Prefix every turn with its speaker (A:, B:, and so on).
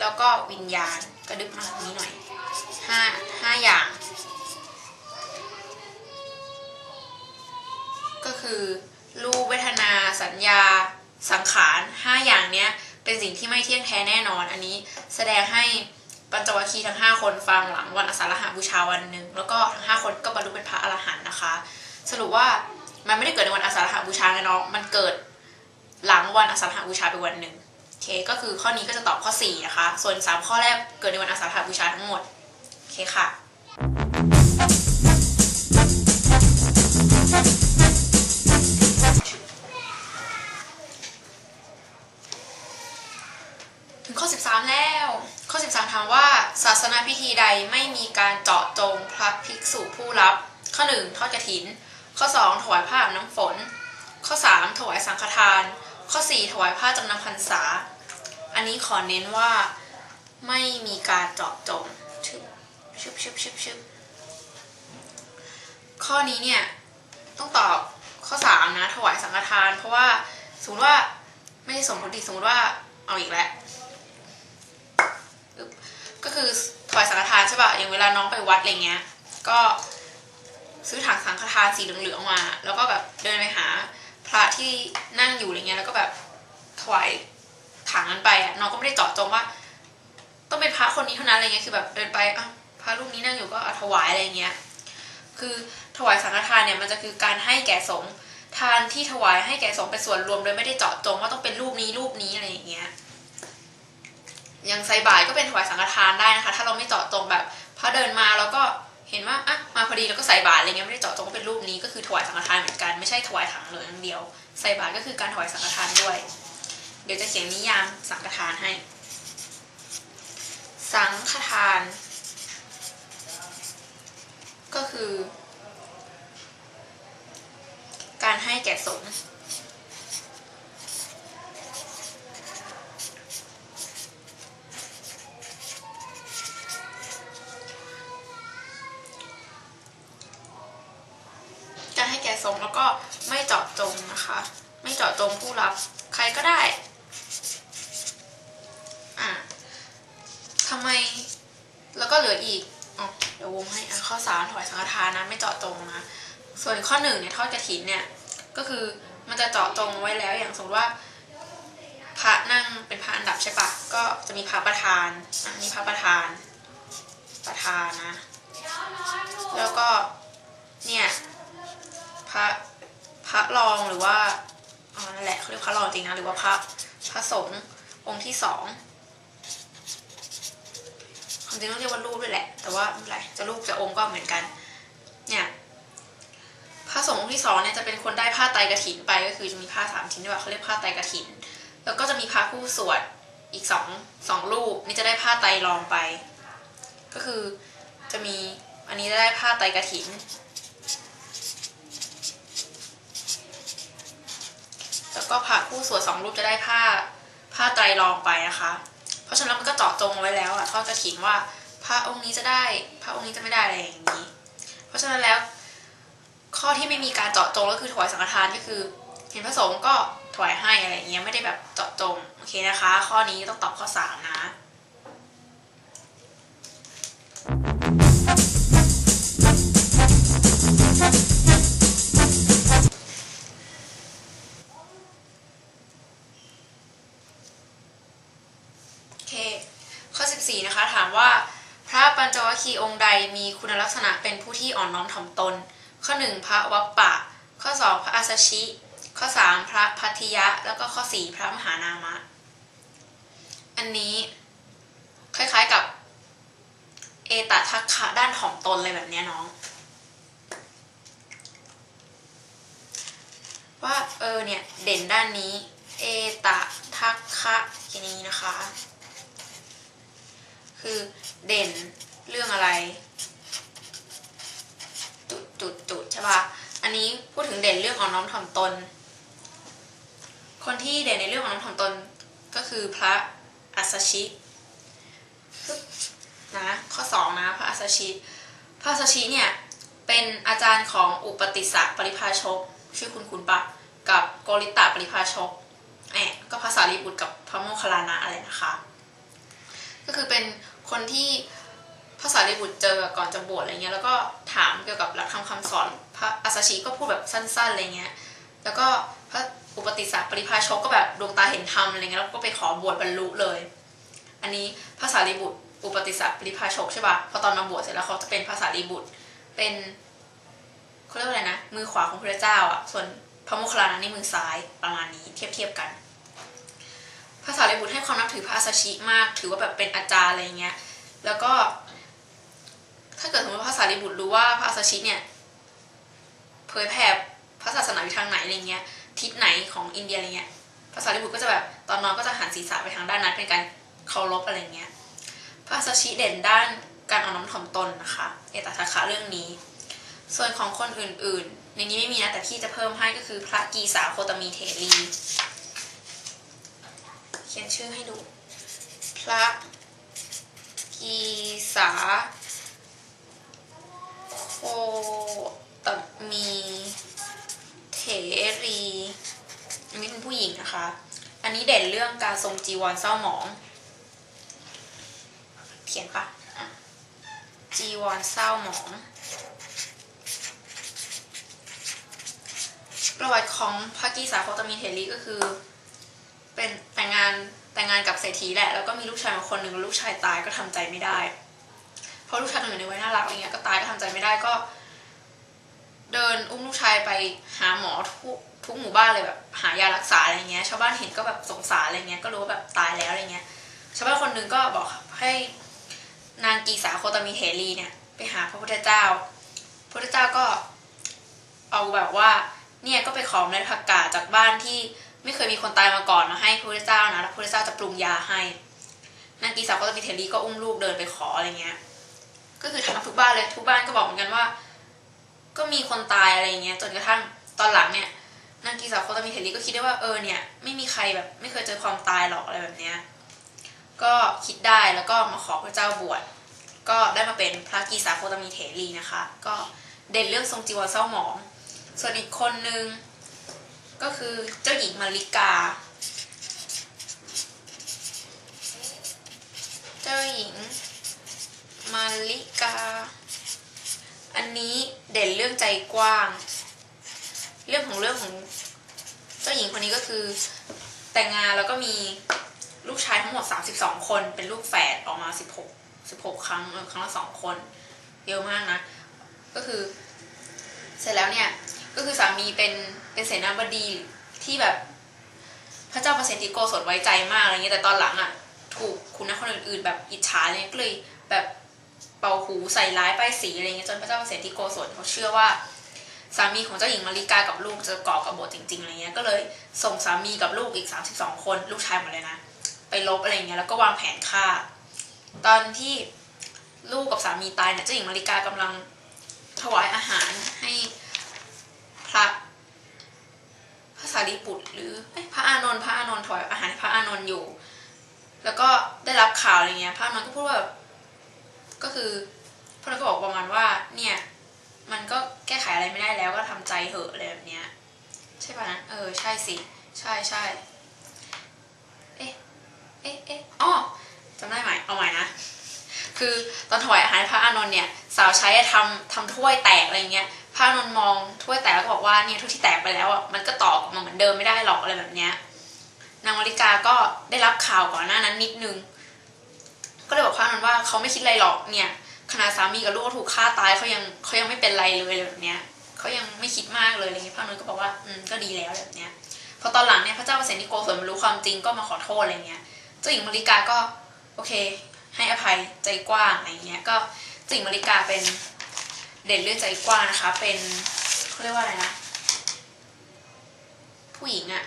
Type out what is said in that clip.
A: แล้วก็วิญญาณกระดึบมาทางนี้หน่อยห้าห้าอย่าง ก็คือรูปเวทนาสัญญาสังขารห้าอย่างเนี้ยเป็นสิ่งที่ไม่เที่ยงแท้แน่นอน อันนี้แสดงให้ปัญจวัคคีย์ทั้ง 5 คนฟังหลังวันอสาฬหบูชาวันหนึ่งแล้วก็ทั้ง 5 คนก็บรรลุเป็นพระอรหันต์นะคะ สรุปว่ามันไม่ได้เกิดในวันอสาฬหบูชานะน้องมันเกิดหลังวันอสาฬหบูชาไปวันหนึ่ง เคก็คือข้อนี้ก็จะตอบข้อ 4 นะคะ ส่วน 3 ข้อแรกเกิดในวันอาสาฬหบูชาทั้งหมด โอเคค่ะ ถึงข้อ 13 แล้ว ข้อ 13 ถามว่าศาสนาพิธีใดไม่มีการเจาะจงพระภิกษุผู้รับ ข้อ 1 ทอดกระถิน ข้อ 2 ถวายผ้าอาบน้ำฝน ข้อ 3 ถวายสังฆทาน ข้อ 4 ถวายผ้าจำนำพรรษา อันนี้ขอเน้นว่าไม่มีการเจาะจงชึบชึบชึบชึบชึบข้อนี้เนี่ยต้องตอบข้อ3นะถวายสังฆทาน เพราะว่าสมมติว่าไม่ใช่สมมติสมมติว่าเอาอีกแล้วก็คือถวายสังฆทานใช่ป่ะอย่างเวลาน้องไปวัดอะไรเงี้ย ก็ซื้อถังสังฆทานสีเหลืองๆมา แล้วก็แบบเดินไปหาพระที่นั่งอยู่อะไรเงี้ยแล้วก็แบบถวาย ถังนั้นไปอะน้องก็ไม่ได้เจาะจงว่า ต้องเป็นพระคนนี้เท่านั้นอะไรเงี้ยคือแบบเดินไปอะพระรูปนี้นั่งอยู่ก็อถวายอะไรเงี้ยคือถวายสังฆทานเนี่ยมันจะคือการให้แก่สงฆ์ทานที่ถวายให้แก่สงฆ์เป็นส่วนรวมโดยไม่ได้เจาะจงว่าต้องเป็นรูปนี้รูปนี้อะไรอย่างเงี้ยอย่างใส่บาตรก็เป็นถวายสังฆทานได้นะคะ ถ้าเราไม่เจาะจงแบบพระเดินมาแล้วก็เห็นว่าอะมาพอดีแล้วก็ใส่บาตรอะไรเงี้ยไม่ได้เจาะจงว่าเป็นรูปนี้ก็คือถวายสังฆทานเหมือนกันไม่ใช่ถวายถังเหลืองอย่างเดียวใส่บาตรก็คือการถวายสังฆทานด้วย เดี๋ยวจะเขียนนิยามสังฆทานให้ สังฆทาน ก็คือ การให้แก่สงฆ์การให้แก่สงฆ์แล้วก็ไม่เจาะจงนะคะ ไม่เจาะจงผู้รับใครก็ได้ อะทำ ไม แล้วก็เหลืออีกอ๋อเดี๋ยววงให้อะข้อสามถวายสังฆทานนะไม่เจาะจงนะ ส่วนข้อหนึ่งเนี่ยทอดกระถินเนี่ย ก็คือมันจะเจาะจงไว้แล้วอย่างสมมติว่า พระนั่งเป็นพระอันดับใช่ปะก็จะมีพระประธานนี่พระประธาน ประธานนะ แล้วก็เนี่ยพระพระรองหรือว่าอ๋อนั่นแหละเขาเรียกพระรองจริงนะหรือว่าพระพระสงฆ์องค์ที่สอง จริงต้องเรียกว่ารูปด้วยแหละ แต่ว่าไม่เป็นไรจะรูปจะองค์ก็เหมือนกัน เนี่ยพระสงฆ์องค์ที่สองเนี่ยจะเป็นคนได้ผ้าไตรกฐินไปก็คือจะมีผ้าสามชิ้นด้วยเขาเรียกผ้าไตรกฐิน แล้วก็จะมีพระผู้สวดอีกสองสองรูปนี่จะได้ผ้าไตรรองไป ก็คือจะมีอันนี้จะได้ผ้าไตรกฐิน แล้วก็พระผู้สวดสองรูปจะได้ผ้าผ้าไตรรองไปนะคะ ราะฉะนั้นมันก็เจาะจงไว้แล้วอะทอดกระถินว่า พระองค์นี้จะได้ พระองค์นี้จะไม่ได้อะไรอย่างนี้ เพราะฉะนั้นแล้ว ข้อที่ไม่มีการเจาะจงก็คือถวายสังฆทานก็คือ เห็นพระสงฆ์ก็ถวายให้อะไรอย่างเงี้ยไม่ได้แบบเจาะจงโอเคนะคะ ข้อนี้ต้องตอบข้อสามนะ คีองค์ใดมีคุณลักษณะเป็นผู้ที่อ่อนน้อมถ่อมตน ข้อ 1 พระวัปปะ ข้อ 2 พระอาสชิ ข้อ 3 พระพัทิยะ แล้วก็ข้อ 4 พระมหานามะ อันนี้คล้ายๆกับเอตทัคคะด้านถ่อมตนเลยแบบเนี้ยน้อง ว่าเออเนี่ย เด่นด้านนี้เอตทัคคะทีนี้นะคะ คือเด่น เรื่องอะไร จุดจุดจุดใช่ปะอันนี้พูดถึงเด่นเรื่องของน้อมถ่อมตน คนที่เด่นในเรื่องของน้อมถ่อมตนก็คือพระอัสชินะข้อสองนะพระอัสชิพระอัสชิเนี่ยเป็นอาจารย์ของอุปติสสะปริภาชก ชื่อคุณคุณปะกับโกริตะปริภาชกแอบก็ภาษาลีบุตรกับพระโมคคัลลานะอะไรนะคะ ก็คือเป็นคนที่ พระสารีบุตรเจอก่อนจะบวชอะไรเงี้ยแล้วก็ถามเกี่ยวกับหลักธรรมคำสอน พระอาสาชีก็พูดแบบสั้นๆอะไรเงี้ยแล้วก็พระอุปติสสะปริภาชกก็แบบดวงตาเห็นธรรมอะไรเงี้ยแล้วก็ไปขอบวชบรรลุเลย อันนี้พระสารีบุตรอุปติสสะปริภาชกใช่ป่ะพอตอนมาบวชเสร็จแล้วเขาจะเป็นพระสารีบุตรเป็นเขาเรียกว่าอะไรนะมือขวาของพระเจ้าอะส่วนพระโมคคัลลานะนี่มือซ้ายประมาณนี้เทียบเทียบๆกันพระสารีบุตรให้ความนับถือพระอาสาชิมากถือว่าแบบเป็นอาจารย์อะไรเงี้ยแล้วก็ ถ้าเกิดสมมติว่าพระสารีบุตรรู้ว่าพระอาสาชิเนี่ยเผยแผ่พระศาสนาไปทางไหนอะไรเงี้ยทิศไหนของอินเดียอะไรเงี้ยพระสารีบุตรก็จะแบบตอนนอนก็จะหันศีรษะไปทางด้านนั้นเป็นการเคารพอะไรเงี้ยพระอาสาชิเด่นด้านการอ่อนน้อมถ่อมตนนะคะ เอตทัคคะเรื่องนี้ ส่วนของคนอื่นๆ ในนี้ไม่มีนะ แต่พี่จะเพิ่มให้ก็คือพระกีสาโคตมีเถรี เขียนชื่อให้ดู พระกีสา โคตมีเถรีอันนี้เป็นผู้หญิงนะคะ อันนี้เด่นเรื่องการทรงจีวรเศร้าหมอง เขียนปะอะจีวรเศร้าหมอง ประวัติของพระกีสาโคตมีเถรีก็คือ เป็นแต่งงานแต่งงานกับเศรษฐีแหละ แล้วก็มีลูกชายมาคนหนึ่งลูกชายตายก็ทำใจไม่ได้ ราะลูกชายอยู่ในวัยน่ารักอะไรเงี้ยก็ตายก็ทำใจไม่ได้ก็ เดินอุ้มลูกชายไปหาหมอทุกทุกหมู่บ้านเลยแบบหายารักษาอะไรเงี้ยชาวบ้านเห็นก็แบบสงสารอะไรเงี้ยก็รู้ว่าแบบตายแล้วอะไรเงี้ยชาวบ้านคนหนึ่งก็บอกให้นางกีสาโคตมีเถรีเนี่ย ไปหาพระพุทธเจ้า พระพุทธเจ้าก็เอาแบบว่าเนี่ยก็ไปขอเมล็ดผักกาดจากบ้านที่ไม่เคยมีคนตายมาก่อนมาให้พระพุทธเจ้านะแล้วพระพุทธเจ้าจะปรุงยาให้นางกีสาวก็จะมีเทรีก็อุ้มลูกเดินไปขออะไรเงี้ย ก็คือทำทุกบ้านเลยทุกบ้านก็บอกเหมือนกันว่า ก็มีคนตายอะไรเงี้ยจนกระทั่งตอนหลังเนี่ยนางกีสาวโคตมีเทรีก็คิดได้ว่าเออเนี่ยไม่มีใครแบบไม่เคยเจอความตายหรอกอะไรแบบเนี้ยก็คิดได้แล้วก็มาขอพระเจ้าบวชก็ได้มาเป็นพระกีสาโคตมีเถรีนะคะ ก็เด่นเรื่องทรงจีวรเศร้าหมอง ส่วนอีกคนนึงก็คือเจ้าหญิงมาริกา เจ้าหญิง มาริกา อันนี้เด่นเรื่องใจกว้าง เรื่องของเรื่องของเจ้าหญิงคนนี้ก็คือ แต่งงานแล้วก็มีลูกชายทั้งหมด 32 คน เป็นลูกแฝดออกมา 16 16 ครั้งครั้งละสองคน เยอะมากนะ ก็คือ เสร็จแล้วเนี่ย ก็คือสามีเป็นเป็นเสนาบดีที่แบบพระเจ้าประสิทธิโกศลไว้ใจมากอะไรเงี้ยแต่ตอนหลังอะ ถูกคุณนักคนอื่นๆ แบบอิจฉาเนี่ยก็เลยแบบ เป่าหูใส่ร้ายป้ายสีอะไรเงี้ยจนพระเจ้าประสิทธิโกศลเขาเชื่อว่า สามีของเจ้าหญิงมาริกากับลูกจะก่อกระบฏจริงๆอะไรเงี้ยก็เลยส่งสามีกับลูกอีก 32 คนลูกชายหมดเลยนะไปลบอะไรเงี้ยแล้วก็วางแผนฆ่า ตอนที่ลูกกับสามีตายเนี่ยเจ้าหญิงมาริกากำลังถวายอาหารให้พระพระสารีบุตรหรือพระอานนท์พระอานนท์ถวายอาหารให้พระอานนท์อยู่ แล้วก็ได้รับข่าวอะไรเงี้ยพระอานนท์ก็พูดว่าแบบ ก็คือพระอานนก็บอกประมาณว่า เนี่ย มันก็แก้ไขอะไรไม่ได้แล้วก็ทำใจเหอะอะไรแบบเนี้ยใช่ป่ะนะเออใช่สิใช่ใช่เอ๊ะเอ๊ะเอ๊ะอ๋อจำได้ไหมเอาใหม่นะคือตอนถวายอาหารพระอานนท์เนี่ย สาวใช้ทำทำถ้วยแตกอะไรเงี้ยพระอานนท์มองถ้วยแตกแล้วก็บอกว่าเนี่ยถ้วยที่แตกไปแล้วอะมันก็ตอกลับมาเหมือนเดิมไม่ได้หรอกอะไรแบบเนี้ยนางมริกาก็ได้รับข่าวก่อนหน้านั้นนิดนึง ก็เลยบอกพระอานนว่าเขาไม่คิดอะไรหรอกเนี่ยขนาดสามีกับลูกเขาถูกฆ่าตายเขายังเขายังไม่เป็นไรเลยอะไรแบบเนี้ยเขายังไม่คิดมากเลยอะไรเงี้ยพระอานนก็บอกว่าอืมก็ดีแล้วแบบเนี้ยพอตอนหลังเนี่ยพระเจ้าเปรตนิโกศลมารู้ความจริงก็มาขอโทษอะไรเงี้ยเจ้าหญิงมาริกาก็โอเค ให้อภัยใจกว้างอะไรเงี้ยก็เจ้าหญิงมาริกาเป็นเด่นเรื่องใจกว้างนะคะ เป็นเขาเรียกว่าอะไรนะผู้หญิงอะ